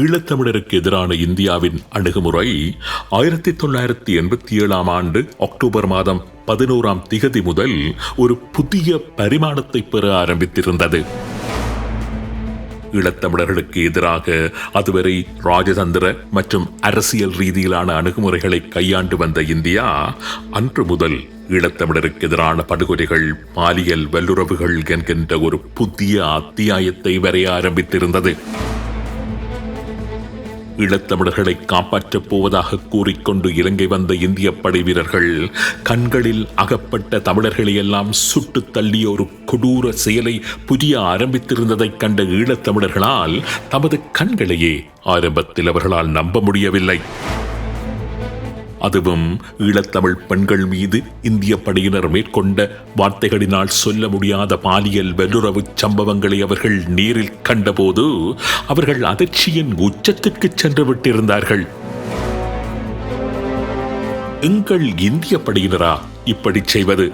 ஈழத்தமிழருக்கு எதிரான இந்தியாவின் அணுகுமுறை ஆயிரத்தி தொள்ளாயிரத்தி எண்பத்தி ஏழாம் ஆண்டு அக்டோபர் மாதம் பதினோராம் திகதி முதல் ஒரு புதிய பரிமாணத்தை பெற ஆரம்பித்திருந்தது. ஈழத்தமிழர்களுக்கு எதிராக அதுவரை ராஜதந்திர மற்றும் அரசியல் ரீதியிலான அணுகுமுறைகளை கையாண்டு வந்த இந்தியா அன்று முதல் ஈழத்தமிழருக்கு எதிரான படுகொலைகள் பாலியல் வல்லுறவுகள் என்கின்ற ஒரு புதிய அத்தியாயத்தை வரைய ஆரம்பித்திருந்தது. ஈழத்தமிழர்களை காப்பாற்றப் போவதாக கூறிக்கொண்டு இலங்கை வந்த இந்திய படை வீரர்கள் கண்களில் அகப்பட்ட தமிழர்களை எல்லாம் சுட்டு தள்ளிய ஒரு கொடூர செயலை புரிய ஆரம்பித்திருந்ததைக் கண்ட ஈழத்தமிழர்களால் தமது கண்களையே ஆரம்பத்தில் அவர்களால் நம்ப முடியவில்லை. அதுவும் ஈழத்தமிழ் பெண்கள் மீது இந்திய படையினர் மேற்கொண்ட வார்த்தைகளினால் சொல்ல முடியாத பாலியல் வல்லுறவு சம்பவங்களை அவர்கள் நேரில் கண்டபோது அவர்கள் அதிர்ச்சியின் உச்சத்திற்கு சென்று விட்டிருந்தார்கள் எங்கள் இந்திய படையினரா இப்படி செய்வது?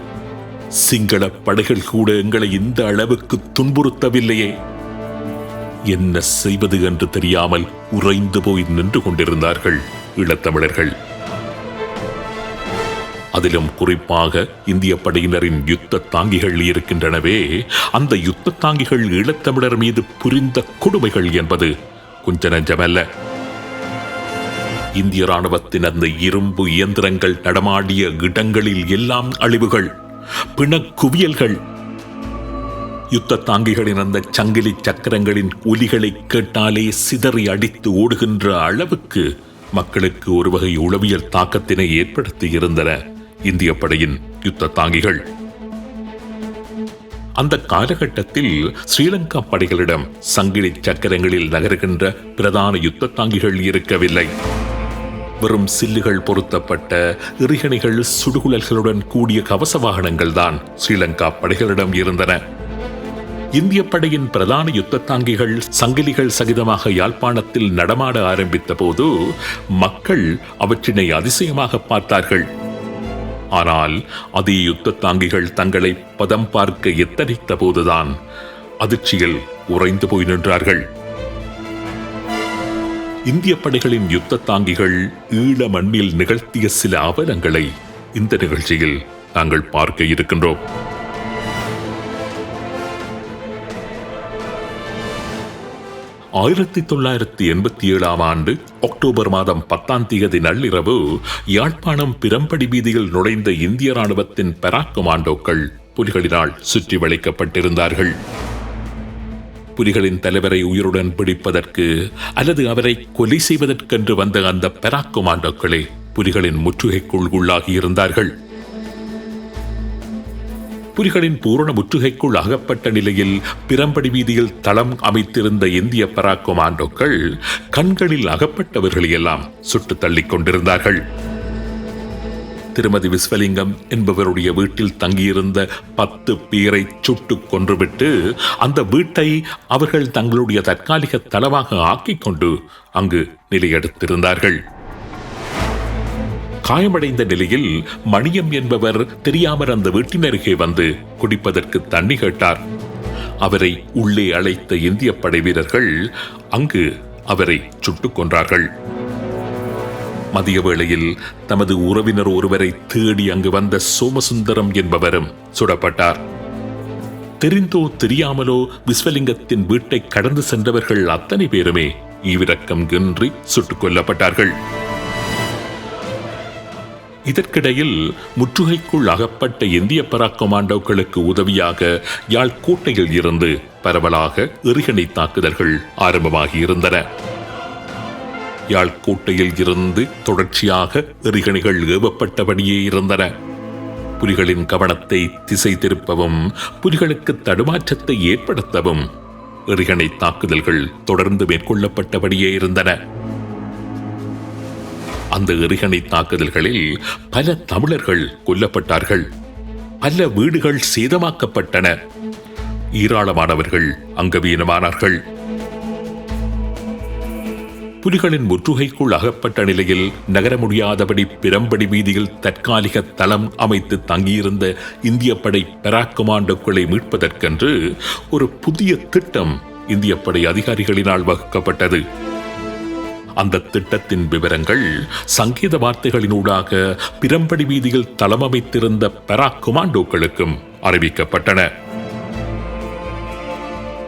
சிங்கள படைகள் கூட எங்களை இந்த அளவுக்கு துன்புறுத்தவில்லையே. என்ன செய்வது என்று தெரியாமல் உறைந்து போய் நின்று கொண்டிருந்தார்கள் ஈழத்தமிழர்கள். அதிலும் குறிப்பாக இந்திய படையினரின் யுத்த தாங்கிகள் இருக்கின்றனவே அந்த யுத்த தாங்கிகள் ஈழத்தமிழர் மீது புரிந்த கொடுமைகள் என்பது கொஞ்ச நஞ்சமல்ல இந்திய ராணுவத்தின் அந்த இரும்பு இயந்திரங்கள் நடமாடிய இடங்களில் எல்லாம் அழிவுகள் பிணக்குவியல்கள். யுத்த தாங்கிகளின் அந்த சங்கிலி சக்கரங்களின் ஒலிகளை கேட்டாலே சிதறி அடித்து ஓடுகின்ற அளவுக்கு மக்களுக்கு ஒரு வகை உளவியல் தாக்கத்தினை ஏற்படுத்தி இருந்தன. இந்திய படையின் யுத்த தாங்கிகள் அந்த காலகட்டத்தில் ஸ்ரீலங்கா படைகளிடம் சங்கிலி சக்கரங்களில் நகருகின்ற பிரதான யுத்த தாங்கிகள் இருக்கவில்லை. வெறும் சில்லுகள் பொருத்தப்பட்ட எறிகணைகள் சுடுகுழல்களுடன் கூடிய கவச வாகனங்கள் தான் ஸ்ரீலங்கா படைகளிடம் இருந்தன. இந்திய படையின் பிரதான யுத்த தாங்கிகள் சங்கிலிகள் சகிதமாக யாழ்ப்பாணத்தில் நடமாட ஆரம்பித்த போது மக்கள் அவற்றினை அதிசயமாக பார்த்தார்கள். ஆனால் அதே யுத்த தாங்கிகள் தங்களை பதம் பார்க்க எத்தனித்த போதுதான் அதிர்ச்சியில் உறைந்து போய் நின்றார்கள். இந்திய படைகளின் யுத்த தாங்கிகள் ஈழ மண்ணில் நிகழ்த்திய சில அவலங்களை இந்த நிகழ்ச்சியில் நாங்கள் பார்க்க இருக்கின்றோம். ஆயிரத்தி தொள்ளாயிரத்தி எண்பத்தி ஏழாம் ஆண்டு அக்டோபர் மாதம் பத்தாம் தேதி நள்ளிரவு யாழ்ப்பாணம் பிரம்படி வீதியில் நுழைந்த இந்திய ராணுவத்தின் பெராக் கமாண்டோக்கள் புலிகளினால் சுற்றி வளைக்கப்பட்டிருந்தார்கள். புலிகளின் தலைவரை உயிருடன் பிடிப்பதற்கு அல்லது அவரை கொலை செய்வதற்கென்று வந்த அந்த பராக் கமாண்டோக்களே புலிகளின் முற்றுகைக்குள் உள்ளாகியிருந்தார்கள். புலிகளின் பூரண முற்றுகைக்குள் அகப்பட்ட நிலையில் பிரம்படி வீதியில் தளம் அமைத்திருந்த இந்திய பராக் கொமாண்டோக்கள் கண்களில் அகப்பட்டவர்களையெல்லாம் சுட்டு தள்ளி கொண்டிருந்தார்கள். திருமதி விஸ்வலிங்கம் என்பவருடைய வீட்டில் தங்கியிருந்த பத்து பேரை சுட்டுக் கொன்றுவிட்டு அந்த வீட்டை அவர்கள் தங்களுடைய தற்காலிக தளமாக ஆக்கிக் கொண்டு அங்கு நிலையெடுத்திருந்தார்கள். காயமடைந்த நிலையில் மணியம் என்பவர் தெரியாமல் அந்த வீட்டினருகே வந்து குடிப்பதற்கு தண்ணி கேட்டார். அவரை உள்ளே அழைத்த இந்திய படை வீரர்கள் அங்கு அவரை சுட்டுக் கொன்றார்கள். மதிய வேளையில் தமது உறவினர் ஒருவரை தேடி அங்கு வந்த சோமசுந்தரம் என்பவரும் சுடப்பட்டார். தெரிந்தோ தெரியாமலோ விஸ்வலிங்கத்தின் வீட்டை கடந்து சென்றவர்கள் அத்தனை பேருமே ஈவிரக்கம் இன்றி சுட்டுக் கொல்லப்பட்டார்கள். இதற்கிடையில் முற்றுகைக்குள் அகப்பட்ட இந்திய பராக் கமாண்டோக்களுக்கு உதவியாக யாழ் கோட்டையில் இருந்து பரவலாக எறிகணை தாக்குதல்கள் ஆரம்பமாகியிருந்தன. யாழ் கோட்டையில் இருந்து தொடர்ச்சியாக எறிகணைகள் ஏவப்பட்டபடியே இருந்தன. புலிகளின் கவனத்தை திசை திருப்பவும் புலிகளுக்கு தடுமாற்றத்தை ஏற்படுத்தவும் எறிகணை தாக்குதல்கள் தொடர்ந்து மேற்கொள்ளப்பட்டபடியே இருந்தன. அந்த எறிகணை தாக்குதல்களில் பல தமிழர்கள் கொல்லப்பட்டார்கள். பல வீடுகள் சேதமாக்கப்பட்டன. ஏராளமானவர்கள் அங்கவீனமானார்கள். புலிகளின் முற்றுகைக்குள் அகப்பட்ட நிலையில் நகர முடியாதபடி பிரம்படி வீதியில் தற்காலிக தளம் அமைத்து தங்கியிருந்த இந்திய படை பராக் கமாண்டோக்களை மீட்பதற்கென்று ஒரு புதிய திட்டம் இந்திய படை அதிகாரிகளினால் வகுக்கப்பட்டது. அந்த திட்டத்தின் விவரங்கள் சங்கீத வார்த்தைகளினூடாக பிரம்படி வீதியில் தளமமைத்திருந்த பராக் குமாண்டோக்களுக்கும் அறிவிக்கப்பட்டன.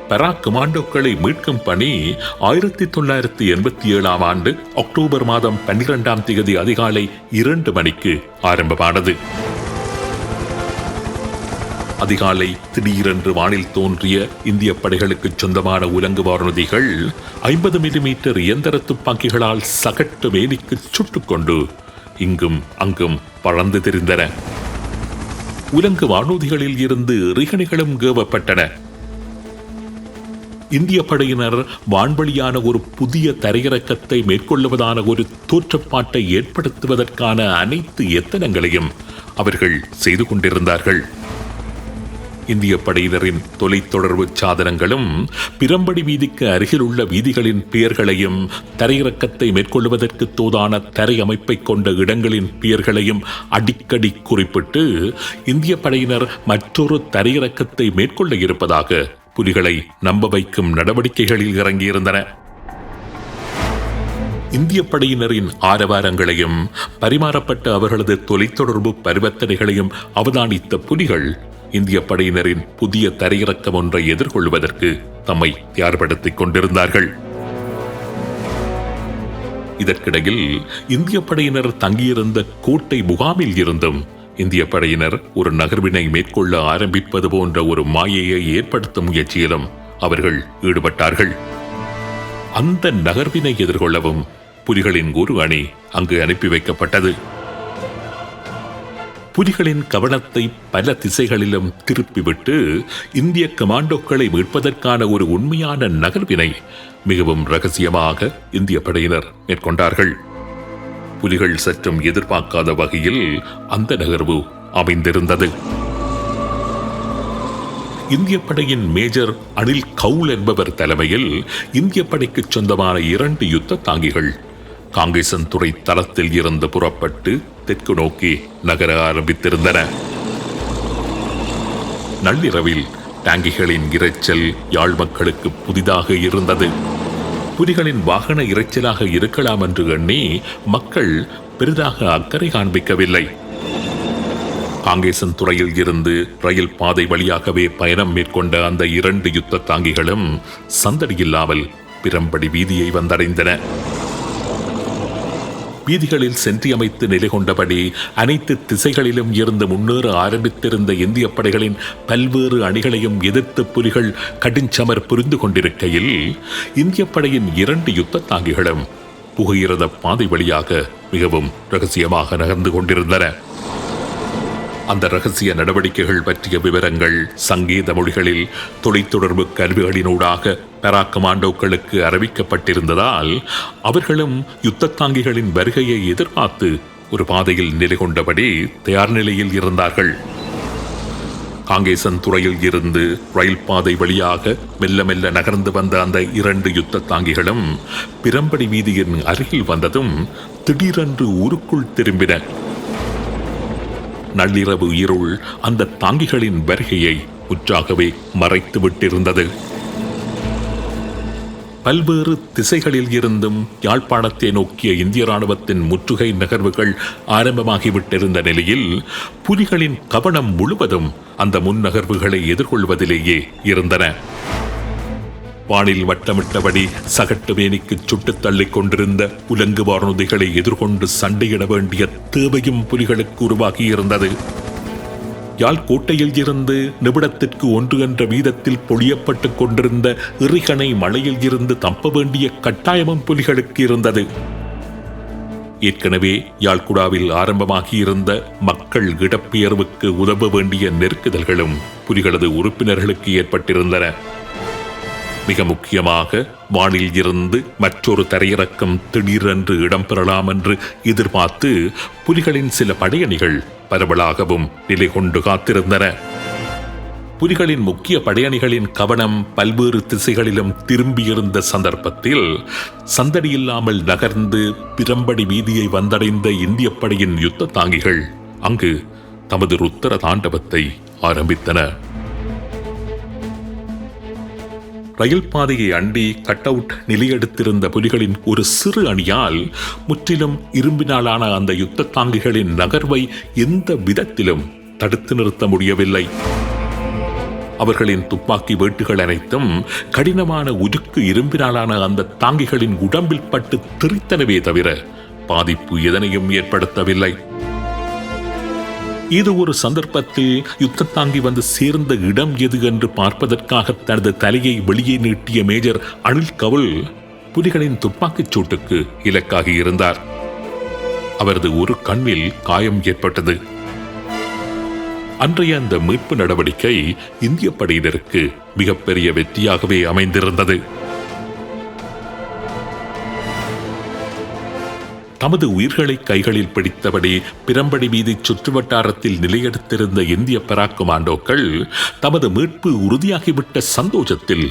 பராக் குமாண்டோக்களை மீட்கும் பணி ஆயிரத்தி தொள்ளாயிரத்தி எண்பத்தி ஏழாம் ஆண்டு அக்டோபர் மாதம் பன்னிரெண்டாம் தேதி அதிகாலை இரண்டு மணிக்கு ஆரம்பமானது. அதிகாலை திடீரென்று வானில் தோன்றிய இந்திய படைகளுக்கு சொந்தமான உலங்கு வானூர்திகள் ஐம்பது மில்லிமீட்டர் இயந்திர துப்பாக்கிகளால் சகட்டு வேலிக்கு சுட்டுக்கொண்டு இங்கும் அங்கும் பறந்து திரிந்தன. உலங்கு வானூர்திகளில் இருந்து ரிகணிகளும் கேவப்பட்டன. இந்திய படையினர் வான்வழியான ஒரு புதிய தரையிறக்கத்தை மேற்கொள்ளுவதான ஒரு தோற்றப்பாட்டை ஏற்படுத்துவதற்கான அனைத்து எத்தனங்களையும் அவர்கள் செய்து கொண்டிருந்தார்கள். இந்திய படையினரின் தொலைத்தொடர்பு சாதனங்களும் பிரம்படி வீதிக்கு அருகில் உள்ள வீதிகளின் பெயர்களையும் தரையிறக்கத்தை மேற்கொள்வதற்கு தோதான தரை அமைப்பை கொண்ட இடங்களின் பெயர்களையும் அடிக்கடி குறிப்பிட்டு இந்திய படையினர் மற்றொரு தரையிறக்கத்தை மேற்கொள்ள இருப்பதாக புலிகளை நம்ப வைக்கும் நடவடிக்கைகளில் இறங்கியிருந்தன. இந்திய படையினரின் ஆரவாரங்களையும் பரிமாறப்பட்ட அவர்களது தொலைத்தொடர்பு பரிவர்த்தனைகளையும் அவதானித்த புலிகள் இந்திய படையினரின் புதிய தரையிறக்கம் ஒன்றை எதிர்கொள்வதற்கு தம்மை தயார்படுத்திக் கொண்டிருந்தார்கள். இதற்கிடையில் இந்திய படையினர் தங்கியிருந்த கோட்டை முகாமில் இருந்தும் இந்திய படையினர் ஒரு நகர்வினை மேற்கொள்ள ஆரம்பிப்பது போன்ற ஒரு மாயையை ஏற்படுத்தும் முயற்சியிலும் அவர்கள் ஈடுபட்டார்கள். அந்த நகர்வினை எதிர்கொள்ளவும் புலிகளின் ஒரு அணி அங்கு அனுப்பி வைக்கப்பட்டது. புலிகளின் கவனத்தை பல திசைகளிலும் திருப்பிவிட்டு இந்திய கமாண்டோக்களை மீட்பதற்கான ஒரு உண்மையான நகர்வினை மிகவும் ரகசியமாக இந்திய படையினர் மேற்கொண்டார்கள். புலிகள் சற்றும் எதிர்பார்க்காத வகையில் அந்த நகர்வு அமைந்திருந்தது. இந்திய படையின் மேஜர் அனில் கவுல் என்பவர் தலைமையில் இந்திய படைக்கு சொந்தமான இரண்டு யுத்த தாங்கிகள் காங்கேசன் துறை தளத்தில் இருந்து புறப்பட்டு தெற்கு நோக்கி நகர ஆரம்பித்திருந்தன. நள்ளிரவில் டாங்கிகளின் இரைச்சல் யாழ் மக்களுக்கு புதிதாக இருந்தது. புலிகளின் வாகன இரைச்சலாக இருக்கலாம் என்று எண்ணி மக்கள் பெரிதாக அக்கறை காண்பிக்கவில்லை. காங்கேசன் துறையில் இருந்து ரயில் பாதை வழியாகவே பயணம் மேற்கொண்ட அந்த இரண்டு யுத்த தாங்கிகளும் சந்தடியில்லாமல் பிரம்படி வீதியை வந்தடைந்தன. வீதிகளில் சென்றியமைத்து நிலை கொண்டபடி அனைத்து திசைகளிலும் இருந்து முன்னேற ஆரம்பித்திருந்த இந்திய படைகளின் பல்வேறு அணிகளையும் எதிர்த்து புலிகள் கடுஞ்சமர் புரிந்து கொண்டிருக்கையில் இந்திய படையின் இரண்டு யுத்த தாங்கிகளும் புகையிரத பாதை வழியாக மிகவும் ரகசியமாக நகர்ந்து கொண்டிருந்தன. அந்த ரகசிய நடவடிக்கைகள் பற்றிய விவரங்கள் சங்கீத மொழிகளில் தொலைத்தொடர்பு கருவிகளினூடாக பெரா கமாண்டோக்களுக்கு அறிவிக்கப்பட்டிருந்ததால் அவர்களும் யுத்த தாங்கிகளின் வருகையை எதிர்பார்த்து ஒரு பாதையில் நிலை கொண்டபடி தயார் நிலையில் இருந்தார்கள். காங்கேசன் துறையில் இருந்து ரயில் பாதை வழியாக மெல்ல மெல்ல நகர்ந்து வந்த அந்த இரண்டு யுத்த தாங்கிகளும் பிரம்படி வீதியின் அருகில் வந்ததும் திடீரென்று ஊருக்குள் திரும்பின. நள்ளிரவு இருள் அந்த தாங்கிகளின் வருகையை முற்றாகவே மறைத்து விட்டிருந்தது. பல்வேறு திசைகளில் இருந்தும் யாழ்ப்பாணத்தை நோக்கிய இந்திய ராணுவத்தின் முற்றுகை நகர்வுகள் ஆரம்பமாகிவிட்டிருந்த நிலையில் புலிகளின் கவனம் முழுவதும் அந்த முன்னகர்வுகளை எதிர்கொள்வதிலேயே இருந்தன. வானில் வட்டமிட்டபடி சகட்டு வேணிக்கு சுட்டுத் தள்ளிக் கொண்டிருந்த உலங்கு வானூதிகளை எதிர்கொண்டு சண்டையிட வேண்டிய தேவையும் புலிகளுக்கு உருவாகியிருந்தது. யாழ் கோட்டையில் இருந்து நிமிடத்திற்கு ஒன்று என்ற வீதத்தில் பொழியப்பட்டுக் கொண்டிருந்த இறிகணை மலையில் இருந்து தப்ப வேண்டிய கட்டாயமும் புலிகளுக்கு இருந்தது. ஏற்கனவே யாழ்குடாவில் ஆரம்பமாகியிருந்த மக்கள் இடப்பெயர்வுக்கு உதவ வேண்டிய நெருக்குதல்களும் புலிகளது உறுப்பினர்களுக்கு ஏற்பட்டிருந்தன. மிக முக்கியமாக வானில் இருந்து மற்றொரு தரையிறக்கம் திடீரென்று இடம்பெறலாம் என்று எதிர்பார்த்து புலிகளின் சில படையணிகள் பரவலாகவும் நிலை கொண்டு காத்திருந்தன. புலிகளின் முக்கிய படையணிகளின் கவனம் பல்வேறு திசைகளிலும் திரும்பியிருந்த சந்தர்ப்பத்தில் சந்தடியில்லாமல் நகர்ந்து பிரம்படி வீதியை வந்தடைந்த இந்திய படையின் யுத்த தாங்கிகள் அங்கு தமது ருத்தர தாண்டவத்தை ஆரம்பித்தன. ரயில் பாதையை அண்டி கட் அவுட் நிலையெடுத்திருந்த புலிகளின் ஒரு சிறு அணியால் முற்றிலும் இரும்பினாலான அந்த யுத்த தாங்கிகளின் நகர்வை எந்த விதத்திலும் தடுத்து நிறுத்த முடியவில்லை. அவர்களின் துப்பாக்கி வேட்டுகள் அனைத்தும் கடினமான உருக்கு இரும்பினாலான அந்த தாங்கிகளின் உடம்பில் பட்டு திரித்தனவே தவிர பாதிப்பு எதனையும் ஏற்படுத்தவில்லை. இது ஒரு சந்தர்ப்பத்தில் யுத்தத்தாங்கி வந்து சேர்ந்த இடம் எது என்று பார்ப்பதற்காக தனது தலையை வெளியே நீட்டிய மேஜர் அனில் கவுல் புலிகளின் துப்பாக்கிச் சூட்டுக்கு இலக்காகி இருந்தார். அவரது ஒரு கண்ணில் காயம் ஏற்பட்டது. அன்றைய அந்த மீட்பு நடவடிக்கை இந்திய படையினருக்கு மிகப்பெரிய வெற்றியாகவே அமைந்திருந்தது. தமது உயிர்களை கைகளில் பிடித்தபடி பிரம்படி வீதி சுற்றுவட்டாரத்தில் நிலையெடுத்திருந்த இந்திய பராக்குமாண்டோக்கள் தமது மீட்பு உறுதியாகிவிட்ட சந்தோஷத்தில்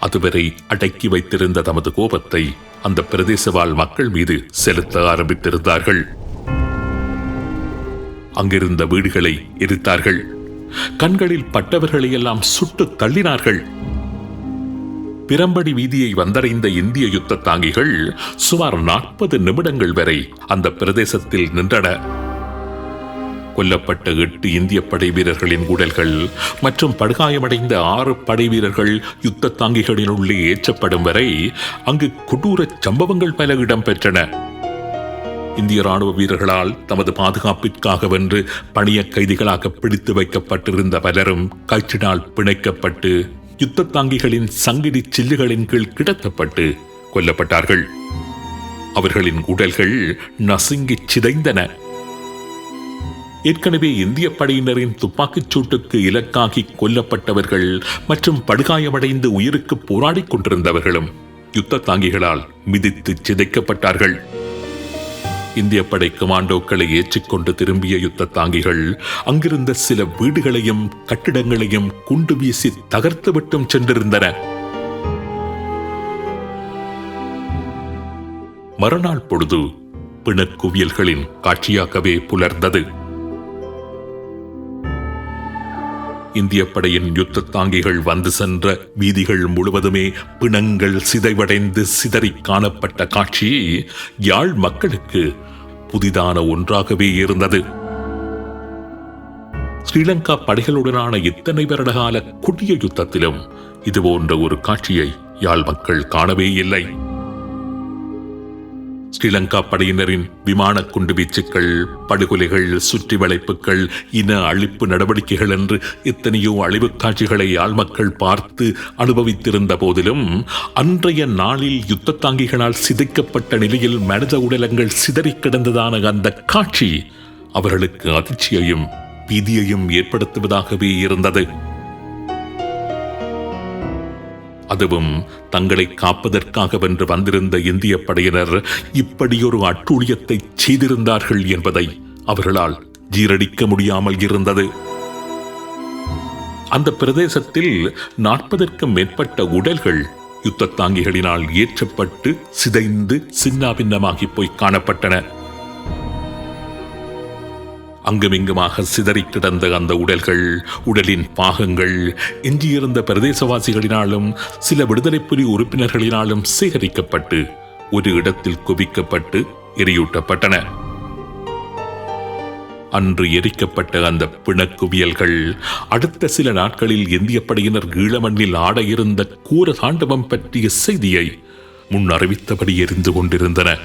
அதுவரை அடக்கி வைத்திருந்த தமது கோபத்தை அந்த பிரதேசவாழ் மக்கள் மீது செலுத்த ஆரம்பித்திருந்தார்கள். அங்கிருந்த வீடுகளை எரித்தார்கள். கண்களில் பட்டவர்களை எல்லாம் சுட்டு தள்ளினார்கள். பிரம்படி வீதியை வந்தடைந்த இந்திய யுத்த தாங்கிகள் சுமார் நாற்பது நிமிடங்கள் வரை அந்த பிரதேசத்தில் நின்றன. கொல்லப்பட்ட எட்டு இந்திய படை வீரர்களின் உடல்கள் மற்றும் படுகாயமடைந்த ஆறு படை வீரர்கள் யுத்த தாங்கிகளின் உள்ளே ஏற்றப்படும் வரை அங்கு கொடூர சம்பவங்கள் பல இடம்பெற்றன. இந்திய ராணுவ வீரர்களால் தமது பாதுகாப்பிற்காக வென்று பணிய கைதிகளாக பிடித்து வைக்கப்பட்டிருந்த பலரும் கயிற்றினால் பிணைக்கப்பட்டு யுத்த தாங்கிகளின் சங்கிலி சில்லுகளின் கீழ் கிடத்தப்பட்டு கொல்லப்பட்டார்கள். அவர்களின் உடல்கள் நசுங்கி சிதைந்தன. ஏற்கனவே இந்திய படையினரின் துப்பாக்கிச் சூட்டுக்கு இலக்காகி கொல்லப்பட்டவர்கள் மற்றும் படுகாயமடைந்து உயிருக்கு போராடிக் கொண்டிருந்தவர்களும் யுத்த தாங்கிகளால் மிதித்து சிதைக்கப்பட்டார்கள். இந்திய படை கமாண்டோக்களை ஏற்றிக்கொண்டு திரும்பிய யுத்த தாங்கிகள் அங்கிருந்த சில வீடுகளையும் கட்டிடங்களையும் குண்டு வீசி தகர்த்துவிட்டும் சென்றிருந்தன. மறுநாள் பொழுது பிணக்குவியல்களின் காட்சியாகவே புலர்ந்தது. இந்திய படையின் யுத்த தாங்கிகள் வந்து சென்ற வீதிகள் முழுவதுமே பிணங்கள் சிதைவடைந்து சிதறி காணப்பட்ட காட்சி யாழ் மக்களுக்கு புதிதான ஒன்றாகவே இருந்தது. ஸ்ரீலங்கா படைகளுடனான இத்தனை வருடகால கொடிய யுத்தத்திலும் இதுபோன்ற ஒரு காட்சியை யாழ் மக்கள் காணவே இல்லை. ஸ்ரீலங்கா படையினரின் விமான குண்டு வீச்சுக்கள் படுகொலைகள் சுற்றி வளைப்புகள் இன அழிப்பு நடவடிக்கைகள் என்று எத்தனையோ அழிவுக் காட்சிகளை யாழ் மக்கள் பார்த்து அனுபவித்திருந்த போதிலும் அன்றைய நாளில் யுத்த தாங்கிகளால் சிதைக்கப்பட்ட நிலையில் மனித உடலங்கள் சிதறிக் கிடந்ததான அந்த காட்சி அவர்களுக்கு அதிர்ச்சியையும் பீதியையும் ஏற்படுத்துவதாகவே இருந்தது. அதுவும் தங்களை காப்பதற்காக வென்று வந்திருந்த இந்திய படையினர் இப்படியொரு அட்டூழியத்தை செய்திருந்தார்கள் என்பதை அவர்களால் ஜீரடிக்க முடியாமல் இருந்தது. அந்த பிரதேசத்தில் நாற்பதற்கும் மேற்பட்ட உடல்கள் யுத்த தாங்கிகளினால் ஏற்றப்பட்டு சிதைந்து சின்னாபின்னமாகி போய் காணப்பட்டன. அங்குமிங்குமாக சிதறி கிடந்த அந்த உடல்கள் உடலின் பாகங்கள் எஞ்சியிருந்த பிரதேசவாசிகளினாலும் சில விடுதலை புலி உறுப்பினர்களினாலும் சேகரிக்கப்பட்டு ஒரு இடத்தில் குவிக்கப்பட்டு எரியூட்டப்பட்டன. அன்று எரிக்கப்பட்ட அந்த பிணக்குவியல்கள் அடுத்த சில நாட்களில் இந்திய படையினர் ஈழமண்ணில் ஆட இருந்த கூர தாண்டவம் பற்றிய செய்தியை முன் அறிவித்தபடி எரிந்து கொண்டிருந்தன.